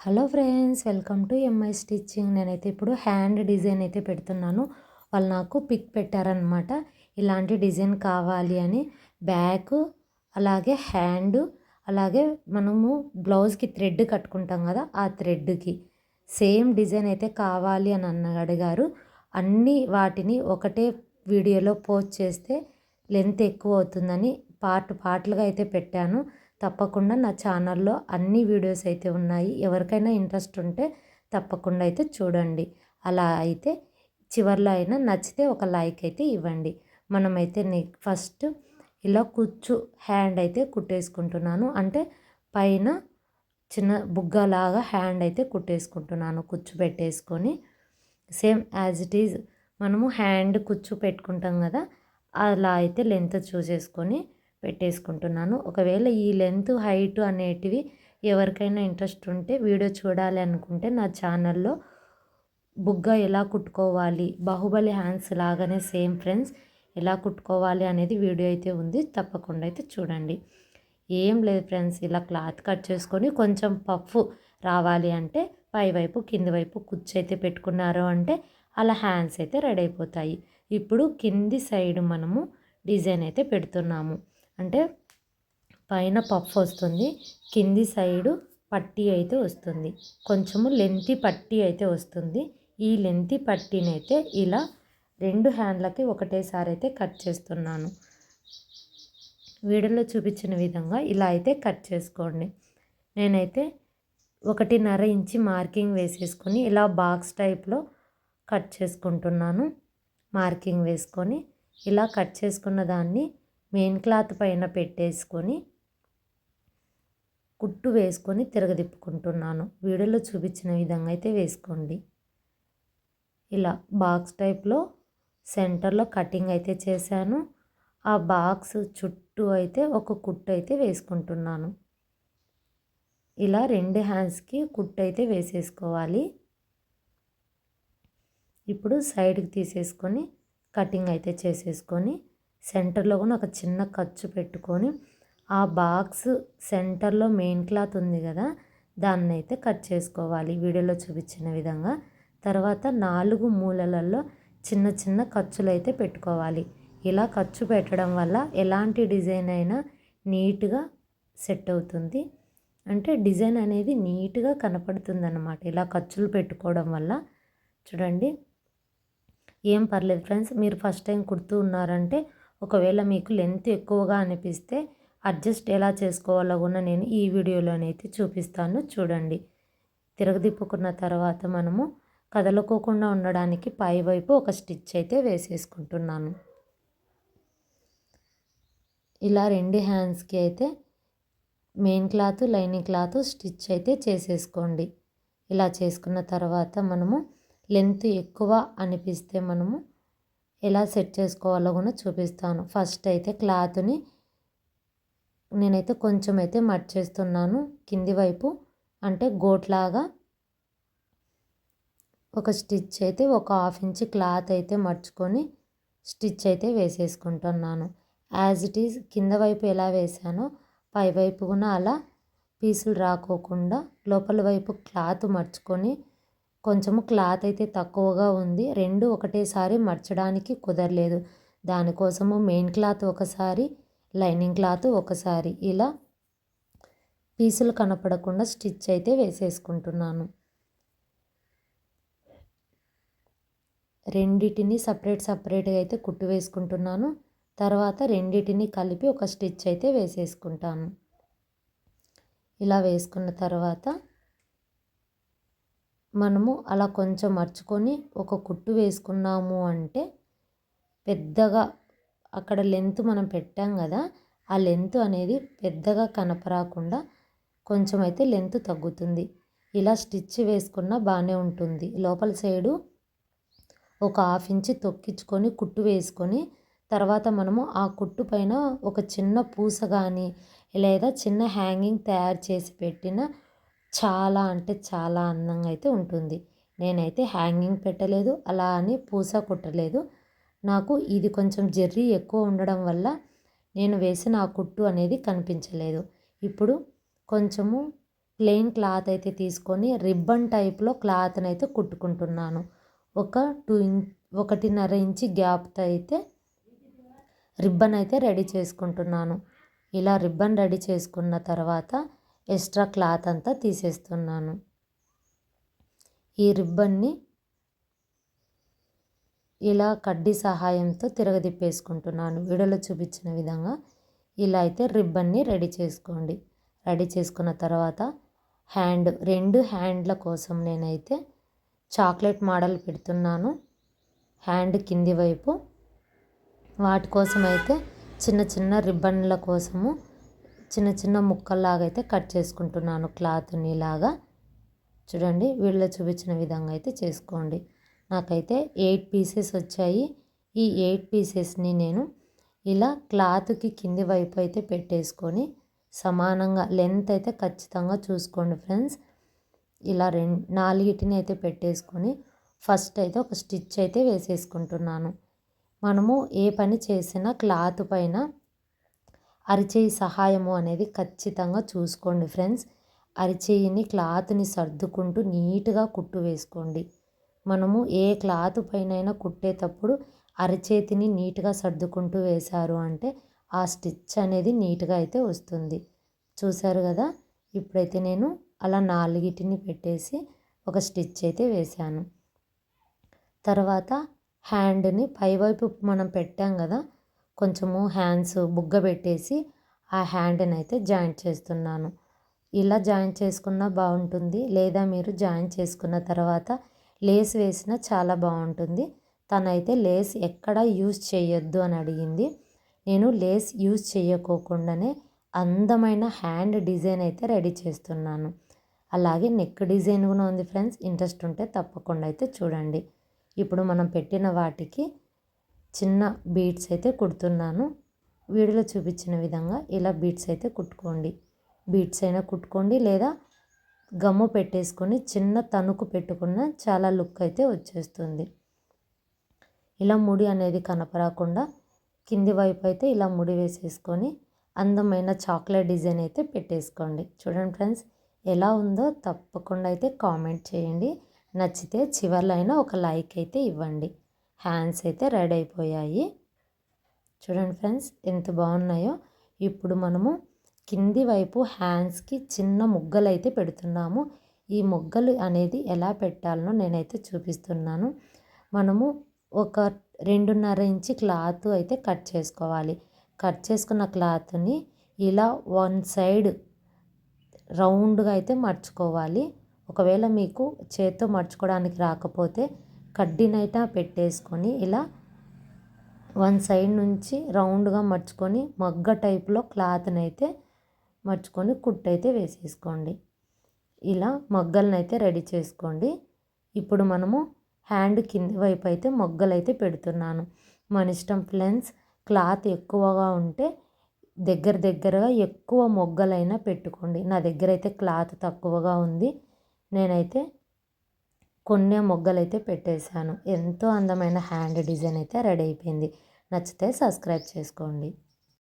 Hello friends welcome to MI stitching నేనైతే ఇప్పుడు hand design అయితే పెడుతున్నాను. వాళ్ళు నాకు పిక్ పెట్టారనమాట ఇలాంటి డిజైన్ కావాలి అని. బ్యాక్ అలాగే హ్యాండ్ అలాగే మనము బ్లౌజ్కి థ్రెడ్ కట్టుకుంటాం కదా ఆ థ్రెడ్కి. సేమ్ డిజైన్ అయితే కావాలి అని అన్న అడిగారు. అన్ని వాటిని ఒకటే వీడియోలో పోస్ట్ చేస్తే లెంత్ ఎక్కువ అవుతుందని పార్ట్ పార్ట్లుగా అయితే పెట్టాను. తప్పకుండా నా ఛానల్లో అన్ని వీడియోస్ అయితే ఉన్నాయి. ఎవరికైనా ఇంట్రెస్ట్ ఉంటే తప్పకుండా అయితే చూడండి. అలా అయితే చివర్లో అయినా నచ్చితే ఒక లైక్ అయితే ఇవ్వండి. మనమైతే ఫస్ట్ ఇలా కుచ్చు హ్యాండ్ అయితే కుట్టేసుకుంటున్నాను. అంటే పైన చిన్న బుగ్గలాగా హ్యాండ్ అయితే కుట్టేసుకుంటున్నాను. కుచ్చు పెట్టేసుకొని సేమ్ యాజ్ ఇట్ ఈజ్ మనము హ్యాండ్ కుచ్చు పెట్టుకుంటాం కదా అలా అయితే లెంత్ చూసేసుకొని పెట్టేసుకుంటున్నాను. ఒకవేళ ఈ లెంత్ హైట్ అనేటివి ఎవరికైనా ఇంట్రెస్ట్ ఉంటే వీడియో చూడాలి అనుకుంటే నా ఛానల్లో బుగ్గ ఎలా కుట్టుకోవాలి బాహుబలి హ్యాండ్స్ లాగానే సేమ్ ఫ్రెండ్స్ ఎలా కుట్టుకోవాలి అనేది వీడియో అయితే ఉంది. తప్పకుండా అయితే చూడండి. ఏం లేదు ఫ్రెండ్స్ ఇలా క్లాత్ కట్ చేసుకొని కొంచెం పఫ్ రావాలి అంటే పై వైపు కింది వైపు కుచ్చు అయితే పెట్టుకున్నారు అంటే అలా హ్యాండ్స్ అయితే రెడీ అయిపోతాయి. ఇప్పుడు కింది సైడ్ మనము డిజైన్ అయితే పెడుతున్నాము. అంటే పైన పఫ్ వస్తుంది కింది సైడు పట్టీ అయితే వస్తుంది. కొంచెము లెంతి పట్టీ అయితే వస్తుంది. ఈ లెంతి అయితే ఇలా రెండు హ్యాండ్లకి ఒకటేసారి అయితే కట్ చేస్తున్నాను. వీడియోలో చూపించిన విధంగా ఇలా అయితే కట్ చేసుకోండి. నేనైతే ఒకటిన్నర ఇంచి మార్కింగ్ వేసేసుకొని ఇలా బాక్స్ టైప్లో కట్ చేసుకుంటున్నాను. మార్కింగ్ వేసుకొని ఇలా కట్ చేసుకున్న దాన్ని మెయిన్ క్లాత్ పైన పెట్టేసుకొని కుట్టు వేసుకొని తిరగదిప్పుకుంటున్నాను. వీడియోలో చూపించిన విధంగా అయితే వేసుకోండి. ఇలా బాక్స్ టైప్లో సెంటర్లో కటింగ్ అయితే చేశాను. ఆ బాక్స్ చుట్టూ అయితే ఒక కుట్టు అయితే వేసుకుంటున్నాను. ఇలా రెండు హ్యాండ్స్కి కుట్టు అయితే వేసేసుకోవాలి. ఇప్పుడు సైడ్కి తీసేసుకొని కటింగ్ అయితే చేసేసుకొని సెంటర్లో కూడా ఒక చిన్న ఖర్చు పెట్టుకొని ఆ బాక్స్ సెంటర్లో మెయిన్ క్లాత్ ఉంది కదా దాన్ని అయితే కట్ చేసుకోవాలి. వీడియోలో చూపించిన విధంగా. తర్వాత నాలుగు మూలలలో చిన్న చిన్న ఖర్చులు అయితే పెట్టుకోవాలి. ఇలా ఖర్చు పెట్టడం వల్ల ఎలాంటి డిజైన్ అయినా నీట్గా సెట్ అవుతుంది. అంటే డిజైన్ అనేది నీట్గా కనపడుతుంది అన్నమాట ఇలా ఖర్చులు పెట్టుకోవడం వల్ల. చూడండి. ఏం పర్లేదు ఫ్రెండ్స్ మీరు ఫస్ట్ టైం కుడుతూ ఉన్నారంటే ఒకవేళ మీకు లెంత్ ఎక్కువగా అనిపిస్తే అడ్జస్ట్ ఎలా చేసుకోవాలో కూడా నేను ఈ వీడియోలోనైతే చూపిస్తాను. చూడండి. తిరగదిప్పుకున్న తర్వాత మనము కదలకోకుండా ఉండడానికి పైవైపు ఒక స్టిచ్ అయితే వేసేసుకుంటున్నాను. ఇలా రెండు హ్యాండ్స్కి అయితే main cloth lining cloth stitch అయితే చేసేసుకోండి. ఇలా చేసుకున్న తర్వాత మనము లెంత్ ఎక్కువ అనిపిస్తే మనము ఎలా సెట్ చేసుకోవాలో కూడా చూపిస్తాను. ఫస్ట్ అయితే క్లాత్ని నేనైతే కొంచెం అయితే మర్చేస్తున్నాను కింది వైపు అంటే గోట్లాగా ఒక స్టిచ్ అయితే ఒక హాఫ్ ఇంచ్ క్లాత్ అయితే మర్చుకొని స్టిచ్ అయితే వేసేసుకుంటున్నాను. యాజ్ ఇట్ ఈజ్ కింద వైపు ఎలా వేసానో పై వైపు కూడా అలా పీసులు రాకోకుండా లోపల వైపు క్లాత్ మర్చుకొని కొంచెము క్లాత్ అయితే తక్కువగా ఉంది. రెండు ఒకటేసారి మర్చడానికి కుదరలేదు. దానికోసము మెయిన్ క్లాత్ ఒకసారి లైనింగ్ క్లాత్ ఒకసారి ఇలా పీసులు కనపడకుండా స్టిచ్ అయితే వేసేసుకుంటున్నాను. రెండిటిని సపరేట్ సపరేట్గా అయితే కుట్టు వేసుకుంటున్నాను. తర్వాత రెండిటిని కలిపి ఒక స్టిచ్ అయితే వేసేసుకుంటాను. ఇలా వేసుకున్న తర్వాత మనము అలా కొంచెం మర్చుకొని ఒక కుట్టు వేసుకున్నాము అంటే పెద్దగా అక్కడ లెంత్ మనం పెట్టాం కదా ఆ లెంత్ అనేది పెద్దగా కనపరాకుండా కొంచెం అయితే లెంత్ తగ్గుతుంది. ఇలా స్టిచ్ వేసుకున్న బాగానే ఉంటుంది. లోపల సైడు ఒక హాఫ్ ఇంచ్ తొక్కించుకొని కుట్టు వేసుకొని తర్వాత మనము ఆ కుట్టు పైన ఒక చిన్న పూస కానీ లేదా చిన్న హ్యాంగింగ్ తయారు చేసి పెట్టిన చాలా అంటే చాలా అందంగా అయితే ఉంటుంది. నేనైతే హ్యాంగింగ్ పెట్టలేదు అలా అని పూస కుట్టలేదు. నాకు ఇది కొంచెం జర్రీ ఎక్కువ ఉండడం వల్ల నేను వేసిన ఆ కుట్టు అనేది కనిపించలేదు. ఇప్పుడు కొంచెము ప్లెయిన్ క్లాత్ అయితే తీసుకొని రిబ్బన్ టైప్లో క్లాత్ని అయితే కుట్టుకుంటున్నాను. ఒక టూ ఇం ఒకటిన్నర ఇంచి గ్యాప్తో అయితే రిబ్బన్ అయితే రెడీ చేసుకుంటున్నాను. ఇలా రిబ్బన్ రెడీ చేసుకున్న తర్వాత ఎక్స్ట్రా క్లాత్ అంతా తీసేస్తున్నాను. ఈ రిబ్బన్ని ఇలా కడ్డీ సహాయంతో తిరగదిప్పేసుకుంటున్నాను వీడియోలో చూపించిన విధంగా ఇలా అయితే రిబ్బన్ని రెడీ చేసుకోండి. రెడీ చేసుకున్న తర్వాత హ్యాండ్ రెండు హ్యాండ్ల కోసం నేనైతే చాక్లెట్ మోడల్ పెడుతున్నాను. హ్యాండ్ కింది వైపు. వాటి కోసం అయితే చిన్న చిన్న రిబ్బన్ల కోసము చిన్న చిన్న ముక్కల్లాగా అయితే కట్ చేసుకుంటున్నాను క్లాత్ని లాగా చూడండి వీళ్ళు చూపించిన విధంగా అయితే చేసుకోండి. నాకైతే ఎయిట్ పీసెస్ వచ్చాయి. ఈ ఎయిట్ పీసెస్ని నేను ఇలా క్లాత్కి కింది వైపు అయితే పెట్టేసుకొని సమానంగా లెంత్ అయితే ఖచ్చితంగా చూసుకోండి ఫ్రెండ్స్. ఇలా రెండు నాలుగిటిని అయితే పెట్టేసుకొని ఫస్ట్ అయితే ఒక స్టిచ్ అయితే వేసేసుకుంటున్నాను. మనము ఏ పని చేసినా క్లాత్ పైన అరిచేయి సహాయము అనేది ఖచ్చితంగా చూసుకోండి ఫ్రెండ్స్. అరిచేయిని క్లాత్ని సర్దుకుంటూ నీట్గా కుట్టు వేసుకోండి. మనము ఏ క్లాత్ పైన కుట్టేటప్పుడు అరచేతిని నీట్గా సర్దుకుంటూ వేశారు అంటే ఆ స్టిచ్ అనేది నీట్గా అయితే వస్తుంది. చూసారు కదా? ఇప్పుడైతే నేను అలా నాలుగిటిని పెట్టేసి ఒక స్టిచ్ అయితే వేశాను. తర్వాత హ్యాండ్ని పైవైపు మనం పెట్టాం కదా? కొంచెము హ్యాండ్స్ బుగ్గ పెట్టేసి ఆ హ్యాండ్ని అయితే జాయింట్ చేస్తున్నాను. ఇలా జాయింట్ చేసుకున్నా బాగుంటుంది లేదా మీరు జాయింట్ చేసుకున్న తర్వాత లేస్ వేసినా చాలా బాగుంటుంది. తనైతే లేస్ ఎక్కడ యూజ్ చేయొద్దు అని అడిగింది. నేను లేస్ యూజ్ చేయకోకుండానే అందమైన హ్యాండ్ డిజైన్ అయితే రెడీ చేస్తున్నాను. అలాగే నెక్ డిజైన్ కూడా ఉంది ఫ్రెండ్స్ ఇంట్రెస్ట్ ఉంటే తప్పకుండా అయితే చూడండి. ఇప్పుడు మనం పెట్టిన వాటికి చిన్న బీడ్స్ అయితే కుడుతున్నాను. వీడియోలో చూపించిన విధంగా ఇలా బీడ్స్ అయితే కుట్టుకోండి. బీడ్స్ అయినా కుట్టుకోండి లేదా గమ్ము పెట్టేసుకొని చిన్న తణుకు పెట్టుకున్న చాలా లుక్ అయితే వచ్చేస్తుంది. ఇలా ముడి అనేది కనపడకుండా కింది వైపు అయితే ఇలా ముడి వేసేసుకొని అందమైన చాక్లెట్ డిజైన్ అయితే పెట్టేసుకోండి. చూడండి ఫ్రెండ్స్ ఎలా ఉందో తప్పకుండా అయితే కామెంట్ చేయండి. నచ్చితే చివరిలో అయినా ఒక లైక్ అయితే ఇవ్వండి. హ్యాండ్స్ అయితే రెడీ అయిపోయాయి. చూడండి ఫ్రెండ్స్ ఎంత బాగున్నాయో. ఇప్పుడు మనము కింది వైపు హ్యాండ్స్కి చిన్న ముగ్గలు అయితే పెడుతున్నాము. ఈ ముగ్గలు అనేది ఎలా పెట్టాలనో నేనైతే చూపిస్తున్నాను. మనము ఒక రెండున్నర ఇంచి క్లాత్ అయితే కట్ చేసుకోవాలి. కట్ చేసుకున్న క్లాత్ని ఇలా వన్ సైడ్ రౌండ్గా అయితే మర్చుకోవాలి. ఒకవేళ మీకు చేత్తో మర్చుకోవడానికి రాకపోతే కడ్డీనైతే పెట్టేసుకొని ఇలా వన్ సైడ్ నుంచి రౌండ్గా మర్చుకొని మగ్గ టైప్లో క్లాత్ని అయితే మర్చుకొని కుట్టు వేసేసుకోండి. ఇలా మగ్గలనైతే రెడీ చేసుకోండి. ఇప్పుడు మనము హ్యాండ్ కింది వైపు అయితే మొగ్గలైతే పెడుతున్నాను. మన ఇష్టం ఫ్రెండ్స్ క్లాత్ ఎక్కువగా ఉంటే దగ్గర దగ్గరగా ఎక్కువ మొగ్గలైనా పెట్టుకోండి. నా దగ్గర అయితే క్లాత్ తక్కువగా ఉంది. నేనైతే కొన్ని మొగ్గలైతే పెట్టేశాను. ఎంతో అందమైన హ్యాండ్ డిజైన్ అయితే రెడీ అయిపోయింది. నచ్చితే సబ్స్క్రైబ్ చేసుకోండి.